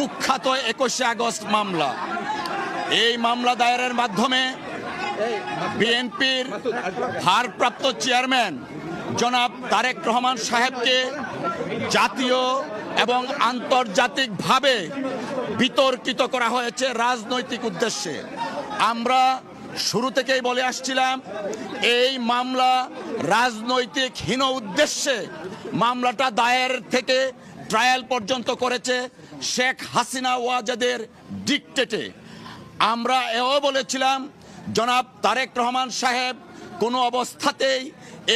কুখ্যাত একুশে আগস্ট মামলা। এই মামলা দায়েরের মাধ্যমে বিএনপির ভারপ্রাপ্ত চেয়ারম্যান জনাব তারেক রহমান সাহেবকে জাতীয় এবং আন্তর্জাতিকভাবে বিতর্কিত করা হয়েছে রাজনৈতিক উদ্দেশ্যে। আমরা শুরু থেকেই বলে আসছিলাম, এই মামলা রাজনৈতিক হীন উদ্দেশ্যে মামলাটা দায়ের থেকে ট্রায়াল পর্যন্ত করেছে শেখ হাসিনা ওয়াজাদের ডিকটেটে আমরা এও বলেছিলাম, জনাব তারেক রহমান সাহেব কোনো অবস্থাতেই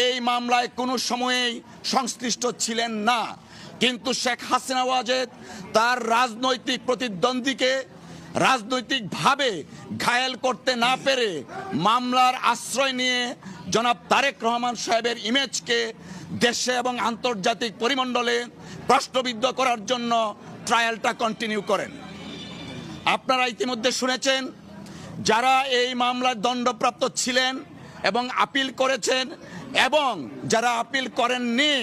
এই মামলায় কোনো সময়েই সংশ্লিষ্ট ছিলেন না। কিন্তু শেখ হাসিনা ওয়াজেদ তার রাজনৈতিক প্রতিদ্বন্দ্বীকে রাজনৈতিকভাবে ঘায়েল করতে না পেরে মামলার আশ্রয় নিয়ে জনাব তারেক রহমান সাহেবের ইমেজকে দেশে এবং আন্তর্জাতিক পরিমণ্ডলে প্রশ্নবিদ্ধ করার জন্য ট্রায়ালটা কন্টিনিউ করেন। আপনারা ইতিমধ্যে শুনেছেন, যারা এই মামলার দণ্ডপ্রাপ্ত ছিলেন এবং আপিল করেছেন এবং যারা আপিল করেননি,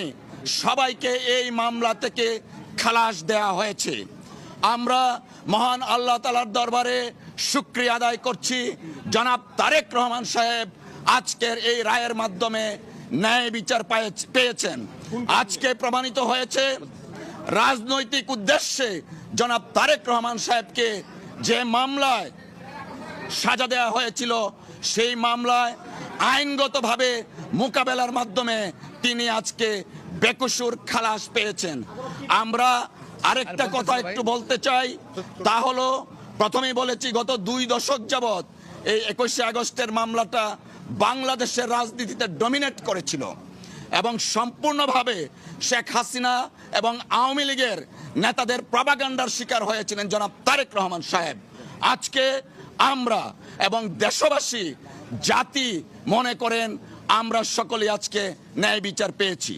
সবাইকে এই মামলা থেকে খালাস দেয়া হয়েছে। আমরা মহান আল্লাহ তালার দরবারে শুক্রিয়া আদায় করছি। জনাব তারেক রহমান সাহেব আজকের এই রায়ের মাধ্যমে ন্যায় বিচার পায়ে- পেয়েছেন। আজকে প্রমাণিত হয়েছে রাজনৈতিক উদ্দেশ্যে জনাব তারেক রহমান সাহেবকে যে মামলায় সাজা দেওয়া হয়েছিল সেই মামলায় আইনগতভাবে মোকাবেলার মাধ্যমে তিনি আজকে বেকসুর খালাস পেয়েছেন। আমরা আরেকটা কথা একটু বলতে চাই তা হলো প্রথমেই বলেছি গত দুই দশক যাবৎ এই একুশে আগস্টের মামলাটা বাংলাদেশের রাজনীতিতে ডমিনেট করেছিল এবং সম্পূর্ণভাবে শেখ হাসিনা এবং আওয়ামী লীগের নেতাদের প্রবাগান্ডার শিকার হয়েছিলেন জনাব তারেক রহমান সাহেব। আজকে আমরা এবং দেশবাসী জাতি মনে করেন আমরা সকলে আজকে ন্যায় বিচার পেয়েছি।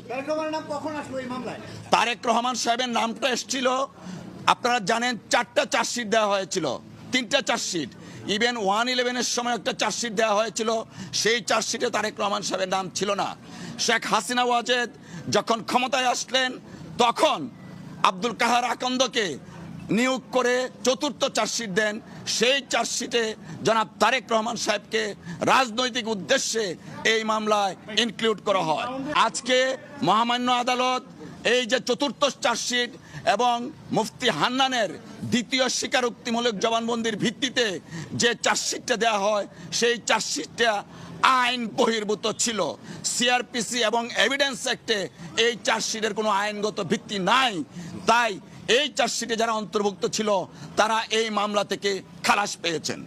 তারেক রহমান সাহেবের নামটা এসেছিল আপনারা জানেন চারটা চার্জশিট দেওয়া হয়েছিল। তিনটা চার্জশিট। ইভেন ওয়ান ইলেভেনের সময় একটা চার্জশিট দেওয়া হয়েছিল, সেই চার্জশিটে তারেক রহমান সাহেবের নাম ছিল না। শেখ হাসিনা ওয়াজেদ যখন ক্ষমতায় আসলেন, তখন আব্দুল কাহার আকন্দকে নিয়োগ করে চতুর্থ চার্জশিট দেন। সেই চার্জশিটে জনাব তারেক রহমান সাহেবকে রাজনৈতিক উদ্দেশ্যে এই মামলায় ইনক্লুড করা হয়। আজকে মহামান্য আদালত এই যে চতুর্থ চার্জশিট এবং মুফতি হান্নানের দ্বিতীয় স্বীকারোক্তিমূলক জবানবন্দির ভিত্তিতে যে চার্জশিটটা দেওয়া হয়, সেই চার্জশিটটা আইন বহির্ভূত ছিল। সিআরপিসি এবং এভিডেন্স অ্যাক্টে এই চার্জশিটের কোনো আইনগত ভিত্তি নাই। তাই এই চার্জশিটে যারা অন্তর্ভুক্ত ছিল, তারা এই মামলা থেকে খালাস পেয়েছেন।